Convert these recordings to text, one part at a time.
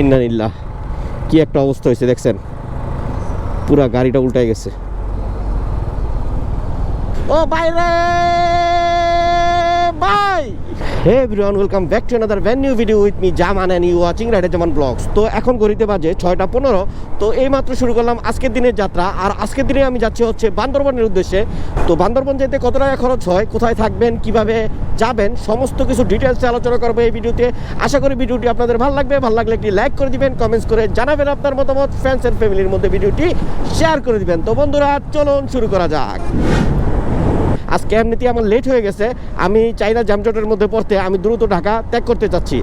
ইন্নানিল্লাহ কি একটা অবস্থা হয়েছে দেখছেন? পুরা গাড়িটা উল্টাই গেছে। ও বাইরে by hey everyone welcome back to another brand new video with me Zaman and you watching rider Zaman vlogs তো এখন ঘড়িতে বাজে ছয়টা পনেরো। তো এই মাত্র শুরু করলাম আজকের দিনের যাত্রা। আর আজকের দিনে আমি যাচ্ছি হচ্ছে বান্দরবনের উদ্দেশ্যে। তো বান্দরবন যেতে কত টাকা খরচ হয়, কোথায় থাকবেন, কীভাবে যাবেন, সমস্ত কিছু ডিটেলসে আলোচনা করব এই ভিডিওতে। আশা করি ভিডিওটি আপনাদের ভালো লাগবে। ভালো লাগলে একটি লাইক করে দিবেন কমেন্টস করে জানাবেন আপনার মতামত ফ্রেন্ডস অ্যান্ড ফ্যামিলির মধ্যে ভিডিওটি শেয়ার করে দিবেন। তো বন্ধুরা, চলুন শুরু করা যাক। আজকে এমনিতে আমার লেট হয়ে গেছে, আমি চাইনা জামজটের মধ্যে পড়তে আমি দ্রুত ঢাকা ত্যাগ করতে চাচ্ছি।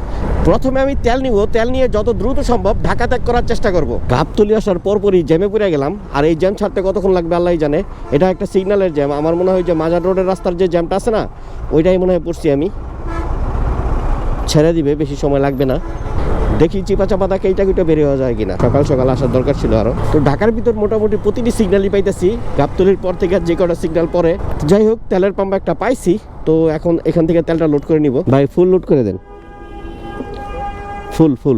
প্রথমে আমি তেল নিব, তেল নিয়ে যত দ্রুত সম্ভব ঢাকা ত্যাগ করার চেষ্টা করব। গাবতলি আসার পরপরই জ্যামে পড়ে গেলাম, আর এই জ্যাম ছাড়তে কতক্ষণ লাগবে আল্লাহ জানে। এটা একটা সিগন্যালের জ্যাম, আমার মনে হয় যে মাজার রোডের রাস্তার যে জ্যামটা আছে না, ওইটাই মনে হয় পড়ছি আমি। ছেড়ে দিবে, বেশি সময় লাগবে না। দেখি চিপা চাপা থাকে এইটা কিটা বেরিয়ে হওয়া যায় কিনা। সকাল সকাল আসার দরকার ছিল আরও। তো ঢাকার ভিতর মোটামুটি প্রতিটি সিগন্যালই পাইতেছি। গাবতলির পর থেকে যে কটা সিগন্যাল পরে যাই হোক, তেলের পাম্প একটা পাইছি। তো এখন এখান থেকে তেলটা লোড করে নিব। ভাই ফুল লোড করে দেন। ফুল ফুল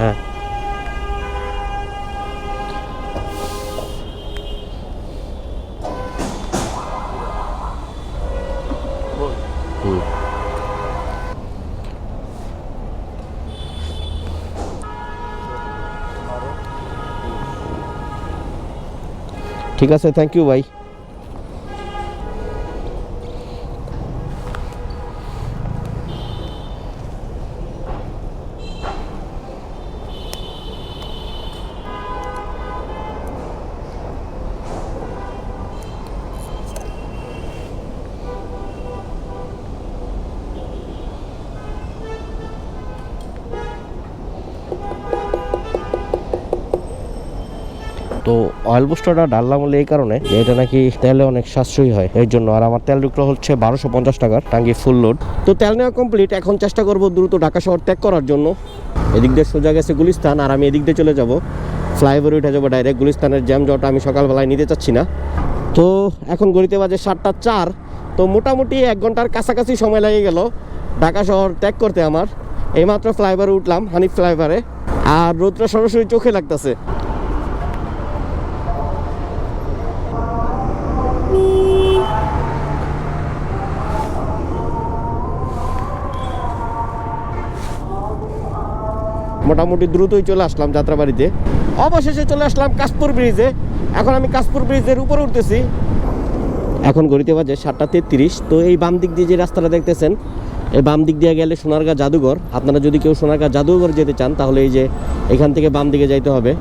হ্যাঁ। ঠিক আছে থ্যাংক ইউ ভাই অয়েল বুস্টারটা ডাললাম এই কারণে এটা নাকি তেলে অনেক সাশ্রয়ী হয়। এর জন্য আর আমার তেল ঢুকলো হচ্ছে বারোশো পঞ্চাশ টাকার টাঙ্গি ফুল লোড তো তেল নেওয়া কমপ্লিট এখন চেষ্টা করব দ্রুত ঢাকা শহর ত্যাগ করার জন্য। এদিক দিয়ে সোজা গেছে গুলিস্তান আর আমি এদিক দিয়ে চলে যাব। ফ্লাইওভার উঠে যাব ডাইরেক্ট গুলিস্তানের জ্যাম জট আমি সকালবেলায় নিতে চাচ্ছি না। তো এখন গড়িতে বাজে সাতটা চার। তো মোটামুটি এক ঘণ্টার কাছাকাছি সময় লেগে গেল ঢাকা শহর ত্যাগ করতে আমার। এইমাত্র ফ্লাইওভারে উঠলাম হানিফ ফ্লাইওভারে। আর রোদটা সরাসরি চোখে লাগতেছে। মোটামুটি দ্রুতই চলে আসলাম যাত্রাবাড়িতে। অবশেষে চলে আসলাম কাশপুর ব্রিজে। এখন আমি কাশপুর ব্রিজের উপরে উঠতেছি। এখন গড়িতে বাজে সাতটা তেত্রিশ। তো এই বাম দিক দিয়ে যে রাস্তাটা দেখতেছেন, এই বাম দিক দিয়ে গেলে সোনারগাঁ জাদুঘর। আপনারা যদি কেউ সোনারগাঁ জাদুঘর যেতে চান, তাহলে এই যে এখান থেকে বাম দিকে যাইতে হবে।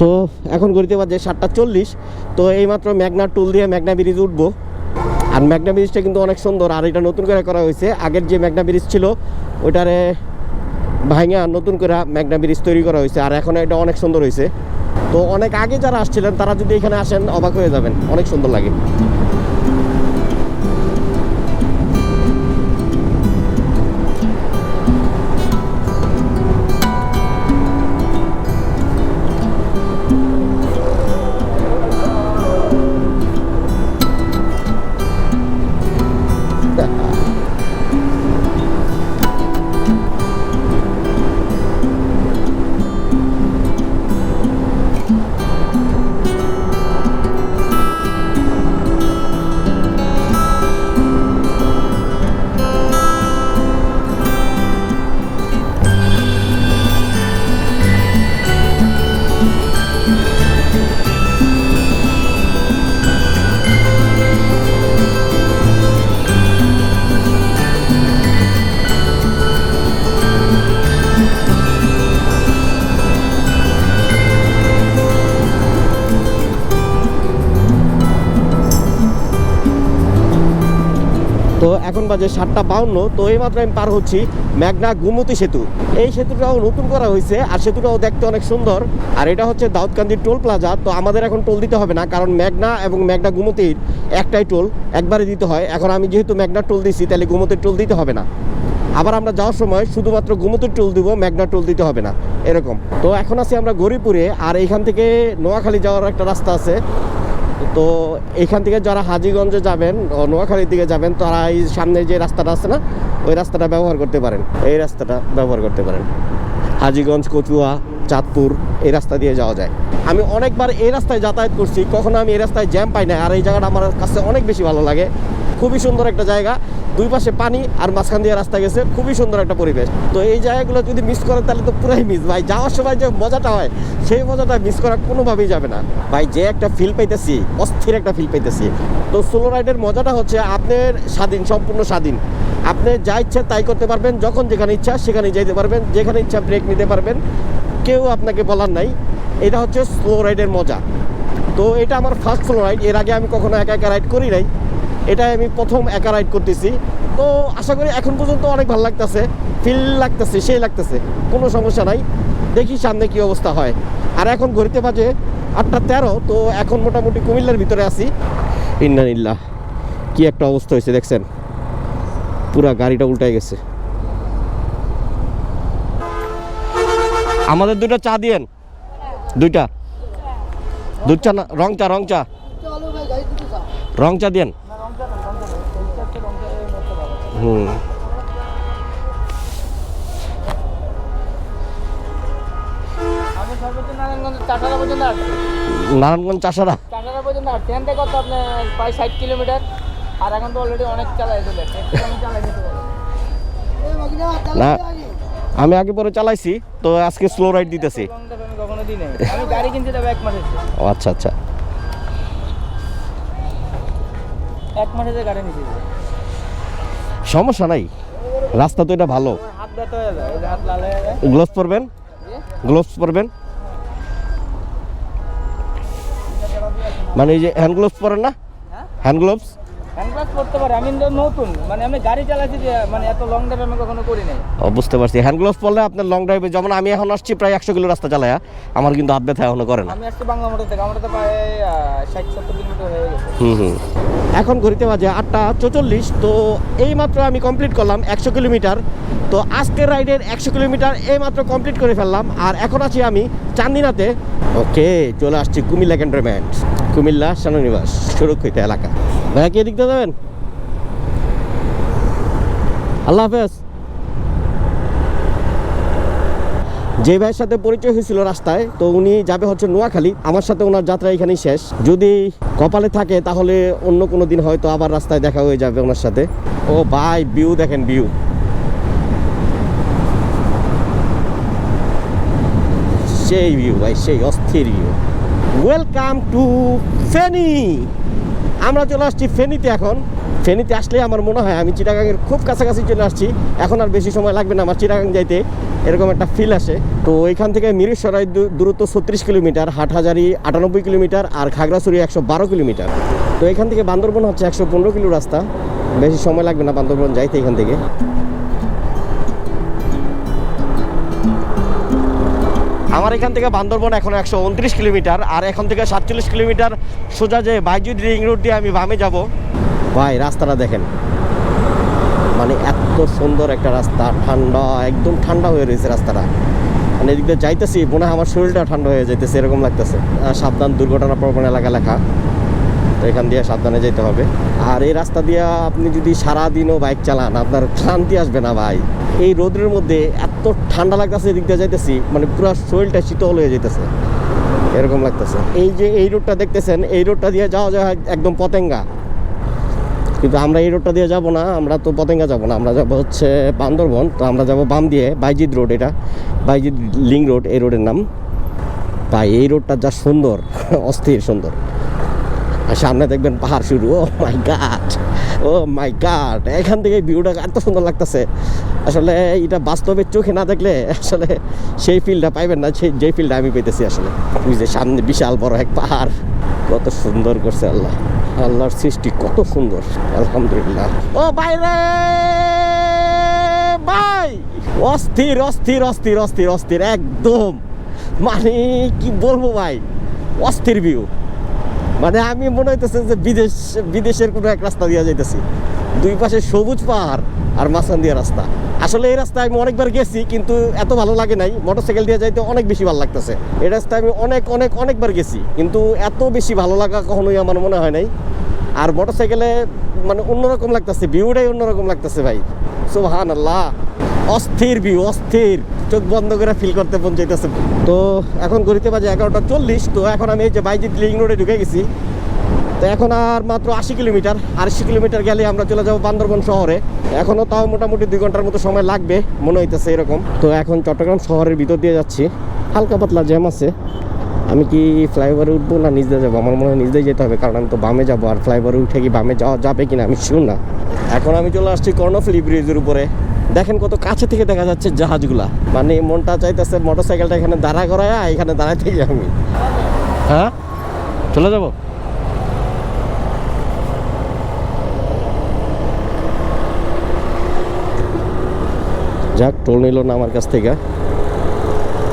তো এখন গড়িতে বাজে সাতটা চল্লিশ। তো এইমাত্র মেঘনা টুল দিয়ে মেঘনা ব্রিজ উঠবো। আর ম্যাগনা ব্রিজটা কিন্তু অনেক সুন্দর, আর এটা নতুন করে করা হয়েছে। আগের যে ম্যাগনা ব্রিজ ছিল, ওইটারে ভাঙা নতুন করে ম্যাগনা ব্রিজ তৈরি করা হয়েছে, আর এখন এটা অনেক সুন্দর হয়েছে। তো অনেক আগে যারা আসছিলেন, তারা যদি এখানে আসেন, অবাক হয়ে যাবেন। অনেক সুন্দর লাগে। বাজে সাতটা বাউন্ন, তো এইমাত্র আমি পার হচ্ছি মেঘনা গুমতি সেতু। এই সেতুটাও নতুন করা হয়েছে, আর সেতুটাও দেখতে অনেক সুন্দর। আর এটা হচ্ছে দাউদকান্দির টোল প্লাজা, তো আমাদের এখন টোল দিতে হবে না, কারণ মেঘনা এবং মেঘনা গুমতির একটাই টোল একবারে দিতে হয়। এখন আমি যেহেতু মেঘনা টোল দিছি, তাহলে গুমতির টোল দিতে হবে না। আবার আমরা যাওয়ার সময় শুধুমাত্র গুমতির টোল দিব, মেঘনা টোল দিতে হবে না, এরকম। তো এখন আছি আমরা গরিপুরে, আর এইখান থেকে নোয়াখালী যাওয়ার একটা রাস্তা আছে। তো এখান থেকে যারা হাজিগঞ্জে যাবেন, নোয়াখালীর দিকে যাবেন, তারা এই সামনে যে রাস্তাটা আছে না, ওই রাস্তাটা ব্যবহার করতে পারেন। এই রাস্তাটা ব্যবহার করতে পারেন। হাজিগঞ্জ, কচুয়া, চাঁদপুর, এই রাস্তা দিয়ে যাওয়া যায়। আমি অনেকবার এই রাস্তায় যাতায়াত করছি, কখনো আমি এই রাস্তায় জ্যাম পাই না আর এই জায়গাটা আমার কাছে অনেক বেশি ভালো লাগে। খুবই সুন্দর একটা জায়গা। দুই পাশে পানি আর মাঝখান দিয়ে রাস্তা গেছে। খুবই সুন্দর একটা পরিবেশ। তো এই জায়গাগুলো যদি মিস করেন তাহলে তো পুরাই মিস ভাই, যাওয়ার সময় যে মজাটা হয়, সেই মজাটা মিস করা কোনোভাবেই যাবে না। ভাই, যে একটা ফিল পাইতেছি, অস্থির একটা ফিল পাইতেছি। তো সোলো রাইডের মজাটা হচ্ছে আপনার স্বাধীন, সম্পূর্ণ স্বাধীন। আপনি যা ইচ্ছা তাই করতে পারবেন, যখন যেখানে ইচ্ছা সেখানে যেতে পারবেন, যেখানে ইচ্ছা ব্রেক নিতে পারবেন। কেউ আপনাকে বলার নাই। এটা হচ্ছে স্লো রাইডের মজা। তো এটা আমার ফার্স্ট স্লো রাইড এর আগে আমি কখনো একা একা রাইড করি নাই। এটাই আমি প্রথম একা রাইড করতেছি। তো আশা করি এখন পর্যন্ত অনেক ভালো লাগতেছে ফিল লাগতেছে সেই লাগতেছে কোনো সমস্যা নাই। দেখি সামনে কি অবস্থা হয়। আর এখন ঘড়িতে বাজে আটটা তেরো তো এখন মোটামুটি কুমিল্লার ভিতরে আছি। ইন্নানিল্লাহ কি একটা অবস্থা হয়েছে দেখছেন? পুরা গাড়িটা উল্টে গেছে। আমাদের দুটো চা দিয়েন। দুইটা। দুধ চা না রং চা রং চা। রং চা দিয়েন। হুম। নারায়ণগঞ্জ চাষারা? পর্যন্ত থেকে কত আপনার প্রায় ষাট কিলোমিটার। আর এখন তো অলরেডি অনেক চালাই চলে না আমি আগে পরে চালাইছি তো আজকে স্লো রাইড দিতেছি। আমি কখনো দিই নাই আমি গাড়ি কিনতে যাব এক মাস ও আচ্ছা আচ্ছা। এক মাসে গাড়ি নিচ্ছি সমস্যা নাই। রাস্তা তো এটা ভালো। গ্লোভস পরবেন? গ্লোভস পরবেন? মানে এই যে হ্যান্ড গ্লোভস পরেন না? হ্যাঁ? হ্যান্ড গ্লোভস হ্যান্ড করতে পারি আমি নতুন। মানে আমি গাড়ি চালাচ্ছি মানে এত লং ড্রাইভ আমি কখনো করি নাই। বুঝতে পারছি। হ্যান্ড গ্লোভস পরলে আপনার লং ড্রাইভে যেমন আমি এখন আসছি প্রায় একশো কিলো রাস্তা চালায়া আমার কিন্তু হাত ব্যথা এখনও করে না। আমি আসছি বাংলা মোটর থেকে আমার তো প্রায় ষাট সত্তর কিলোমিটার হয়ে গেছে। হুম হুম। এখন ঘড়িতে বাজে আটটা চৌচল্লিশ তো এই মাত্র আমি কমপ্লিট করলাম একশো কিলোমিটার। তো আজকের রাইডের একশো কিলোমিটার এই মাত্র কমপ্লিট করে ফেললাম। আর এখন আছি আমি চান্দিনাতে। ওকে চলে আসছি কুমিল্লা ক্যান্টনমেন্ট কুমিল্লা সেনানিবাস সুরক্ষিত এলাকা। ভাইয়া দিয়ে যাবেন? আল্লাহ হাফেজ। যে ভাইয়ের সাথে পরিচয় হয়েছিল রাস্তায়, তো উনি যাবে হচ্ছে নোয়াখালী। আমার সাথে ওনার যাত্রা এখানেই শেষ। যদি কপালে থাকে, তাহলে অন্য কোনো দিন হয়তো আবার রাস্তায় দেখা হয়ে যাবে ওনার সাথে। ও ভাই, ভিউ দেখেন, ভিউ। সেই ভিউ, ভাই, সেই অস্থির ভিউ। ওয়েলকাম টু ফেনি আমরা চলে আসছি ফেনীতে এখন। ফেনীতে আসলে আমার মনে হয় আমি চিটাগাংয়ের খুব কাছাকাছি চলে আসছি। এখন আর বেশি সময় লাগবে না আমার চিটাগাং যাইতে। এরকম একটা ফিল আসে। তো এখান থেকে মিরিশরাই দূরত্ব ছত্রিশ কিলোমিটার, হাটহাজারি আটানব্বই কিলোমিটার আর খাগড়াছড়ি একশো বারো কিলোমিটার। তো এখান থেকে বান্দরবন হচ্ছে একশো পনেরো কিলো রাস্তা। বেশি সময় লাগবে না বান্দরবন যাইতে এখান থেকে। আমার এখান থেকে বান্দরবন এখন একশো উনত্রিশ কিলোমিটার, আর এখান থেকে সাতচল্লিশ কিলোমিটার সোজা যে বাইজুদ রিং রোড দিয়ে আমি বামে যাব। ভাই, রাস্তাটা দেখেন। মানে এত সুন্দর একটা রাস্তা, ঠান্ডা, একদম ঠান্ডা হয়ে রয়েছে রাস্তাটা। মানে এদিক দিয়ে যাইতেছি, মনে হয় আমার শরীরটা ঠান্ডা হয়ে যাইতেছে, এরকম লাগতেছে। সাবধান, দুর্ঘটনা প্রবণ এলাকা লেখা। তো এখান দিয়ে সাবধানে যেতে হবে। আর এই রাস্তা দিয়ে আপনি যদি সারাদিনও বাইক চালান, আপনার ক্লান্তি আসবে না ভাই। এই রোদের মধ্যে এত ঠান্ডা লাগতেছে, এদিক দিয়ে যাইতেছি মানে পুরো শরীরটা শীতল হয়ে যেতেছে এরকম লাগতেছে। এই যে এই রোডটা দেখতেছেন, এই রোডটা দিয়ে যাওয়া যায় একদম পতেঙ্গা। কিন্তু আমরা এই রোডটা দিয়ে যাব না, আমরা তো পতেঙ্গা যাব না। আমরা যাব হচ্ছে বান্দরবন, তো আমরা যাব বাম দিয়ে বাইজিদ রোড এটা। বাইজিদ লিং রোড, এই রোডের নাম। ভাই, এই রোডটা যা সুন্দর, অস্থির সুন্দর। আর সামনে দেখবেন পাহাড় শুরু। ও মাই গাড ও মাই গাড এখান থেকে ভিউটা এত সুন্দর লাগতেছে। আসলে এটা বাস্তবে চোখে না দেখলে আসলে সেই ফিলটা পাইবেন না, সেই যেই ফিলটা আমি পেতেছি আসলে। ওই যে সামনে বিশাল বড় এক পাহাড়। কত সুন্দর করছে আল্লাহ। আল্লাহর সৃষ্টি কত সুন্দর। আলহামদুলিল্লাহ। ও বাইরে ভাই! অস্থির অস্থির অস্থির অস্থির অস্থির, একদম। মানে কি বলব ভাই? অস্থির ভিউ মানে আমি মনে হইতেছে যে বিদেশ, বিদেশের কোনো এক রাস্তা দিয়ে যাইতেছি। দুই পাশে সবুজ পাহাড় আর মাঝখান দিয়ে রাস্তা। আসলে এই রাস্তায় আমি অনেকবার গেছি, কিন্তু এত ভালো লাগে নাই। মোটরসাইকেল দিয়ে যাইতে অনেক বেশি ভালো লাগতেছে। এই রাস্তায় আমি অনেক অনেক, অনেকবার গেছি, কিন্তু এত বেশি ভালো লাগা কখনোই আমার মনে হয় নাই। আর মোটরসাইকেলে মানে অন্যরকম লাগতেছে, ভিউটাই অন্যরকম লাগতেছে ভাই। সুবহান আল্লাহ অস্থির ভিউ অস্থির। চোখ বন্ধ করে ফিল করতে মন চাইতেছে। তো এখন ঘড়িতে বাজে এগারোটা চল্লিশ, তো এখন আমি এই যে বাইজিৎ লিং রোডে ঢুকে গেছি। তো এখন আর মাত্র আশি কিলোমিটার। আশি কিলোমিটার গেলে আমরা চলে যাব বান্দরবন শহরে। এখনও তাও মোটামুটি দুই ঘণ্টার মতো সময় লাগবে, মনে হইতেছে এরকম। তো এখন চট্টগ্রাম শহরের ভিতর দিয়ে যাচ্ছি। হালকা পাতলা জ্যাম আছে। আমি কি ফ্লাইওভারে উঠবো না নিচ দিয়ে যাব? আমার মনে হয় নিচ দিয়ে যেতে হবে, কারণ আমি তো বামে যাব। আর ফ্লাইওভারে উঠে কি বামে যাওয়া যাবে কিনা আমি শিওর না। এখন আমি চলে আসছি কর্ণফুলি ব্রিজের উপরে। দেখেন কত কাছে থেকে দেখা যাচ্ছে জাহাজগুলা। মানে মনটা চাইতেছে মোটরসাইকেলটা এখানে দাঁড়া করায় এখানে দাঁড়ায় থেকে আমি। হ্যাঁ? চলে যাব? যাক, টোল নিল না আমার কাছ থেকে।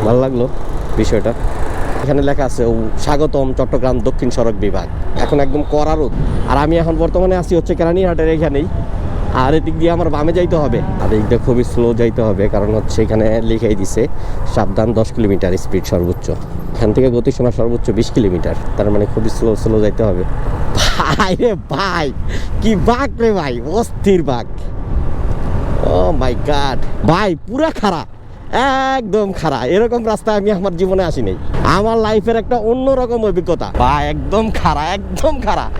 ভালো লাগল বিষয়টা। এখানে লেখা আছে স্বাগতম চট্টগ্রাম দক্ষিণ সড়ক বিভাগ। এখন একদম কড়া রোদ। আর আমি এখন বর্তমানে আছি হচ্ছে কেরানীহাটের এখানেই। আর এদিক দিয়ে আমার বামে যাইতে হবে। আর এদিক দিয়ে খুবই স্লো যাইতে হবে, কারণ হচ্ছে এখানে লিখেই দিছে, সাবধান দশ কিলোমিটার স্পিড সর্বোচ্চ। এখান থেকে গতিসীমা সর্বোচ্চ বিশ কিলোমিটার, তার মানে খুবই স্লো স্লো যাইতে হবে। ভাই রে ভাই, কি বাঘ রে ভাই, অস্থির বাঘ। ও মাই গাড ভাই পুরা খারাপ একদম খারাপ এরকম রাস্তা আমি আমার জীবনে আসি নাই আমার লাইফের একটা অন্যরকম অভিজ্ঞতা। বা একদম খারাপ একদম খারাপ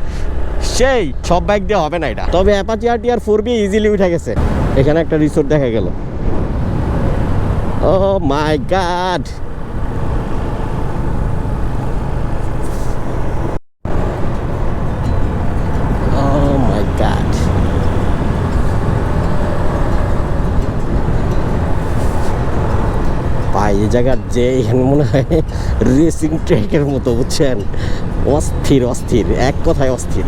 সেই, সব বাইক দিয়ে হবে না এটা। তবে অ্যাপাচি আর টিআর ফোর বি ইজিলি উঠে গেছে। এখানে একটা রিসোর্ট দেখা গেল। ও মাই গাড ও মাই গাড ভাই এই জায়গার যে এখানে মনে হয় রেসিং ট্র্যাকের মতো, বুঝছেন? অস্থির অস্থির, এক কথায় অস্থির।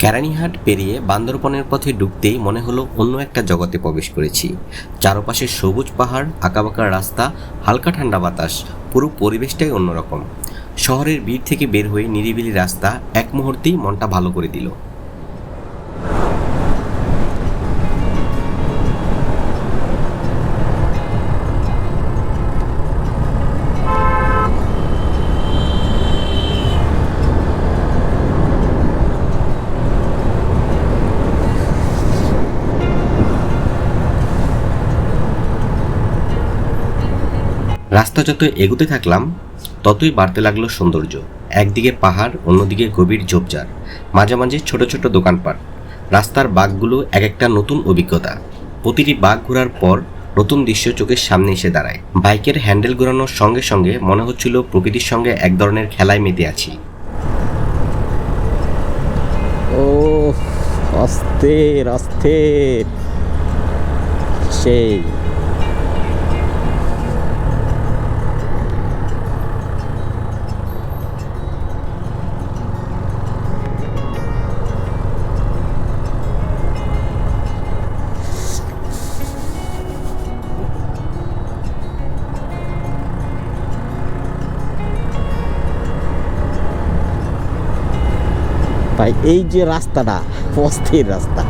কেরানীহাট পেরিয়ে বান্দরবনের পথে ঢুকতেই মনে হলো অন্য একটা জগতে প্রবেশ করেছি। চারপাশে সবুজ পাহাড়, আঁকাবাঁকা রাস্তা, হালকা ঠান্ডা বাতাস, পুরো পরিবেশটাই অন্যরকম। শহরের ভিড় থেকে বের হয়ে নিরিবিলি রাস্তা এক মুহূর্তেই মনটা ভালো করে দিল। রাস্তা যত এগোতে থাকলাম, ততই বাড়তে লাগল সৌন্দর্য। একদিকে পাহাড়, অন্যদিকে গভীর ঝোপঝাড়। মাঝে মাঝে ছোট ছোট দোকানপাট। রাস্তার বাঘগুলো এক একটা নতুন অভিজ্ঞতা। প্রতিটি বাঘ ঘোরার পর নতুন দৃশ্য চোখের সামনে এসে দাঁড়ায়। বাইকের হ্যান্ডেল ঘোরানোর সঙ্গে সঙ্গে মনে হচ্ছিল প্রকৃতির সঙ্গে এক ধরনের খেলায় মেতে আছি। ও অস্থির অস্থির। সেই। ভাই এই যে রাস্তাটা অস্থির রাস্তা।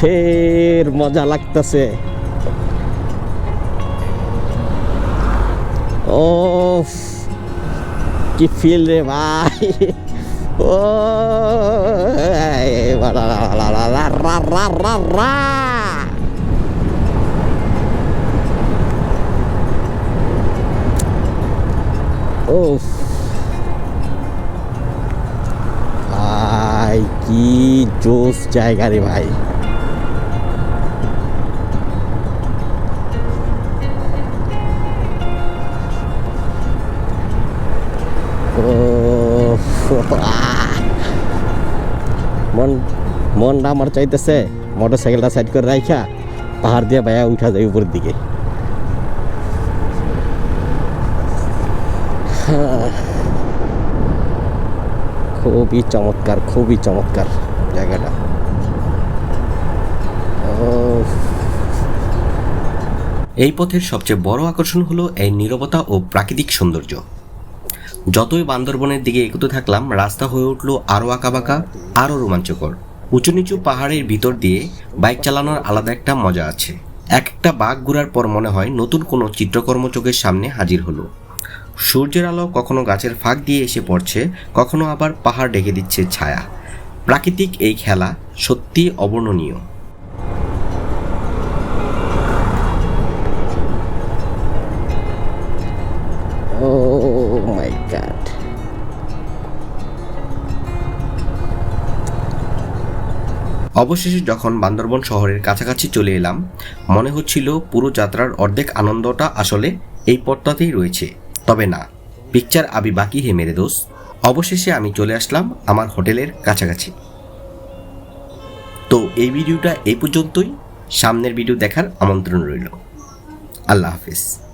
ফের মজা লাগতেছে। ও কি ফিল রে ভাই। ও কি জোস জায়গা রে ভাই। মনটা আমার চাইতেছে মোটর সাইকেলটা সাইড করে রাইখা, পাহাড় দিয়ে ভাইয়া উঠা যায় উপরের দিকে। খুবই চমৎকার খুবই চমৎকার জায়গাটা। এই পথের সবচেয়ে বড় আকর্ষণ হলো এই নীরবতা ও প্রাকৃতিক সৌন্দর্য। যতই বান্দরবনের দিকে এগোতে থাকলাম, রাস্তা হয়ে উঠল আরও আঁকাবাঁকা আরও রোমাঞ্চকর। উঁচু নিচু পাহাড়ের ভিতর দিয়ে বাইক চালানোর আলাদা একটা মজা আছে। এক একটা বাঘ ঘুরার পর মনে হয় নতুন কোনো চিত্রকর্ম চোখের সামনে হাজির হলো। সূর্যের আলো কখনো গাছের ফাঁক দিয়ে এসে পড়ছে, কখনো আবার পাহাড় ডেকে দিচ্ছে ছায়া। প্রাকৃতিক এই খেলা সত্যি অবর্ণনীয়। অবশেষে যখন বান্দরবন শহরের কাছাকাছি চলে এলাম, মনে হচ্ছিল পুরো যাত্রার অর্ধেক আনন্দটা আসলে এই পথটাতেই রয়েছে। তবে না, পিকচার আবি বাকি হে মেরে দোষ অবশেষে আমি চলে আসলাম আমার হোটেলের কাছাকাছি। তো এই ভিডিওটা এই পর্যন্তই। সামনের ভিডিও দেখার আমন্ত্রণ রইল। আল্লাহ হাফিজ।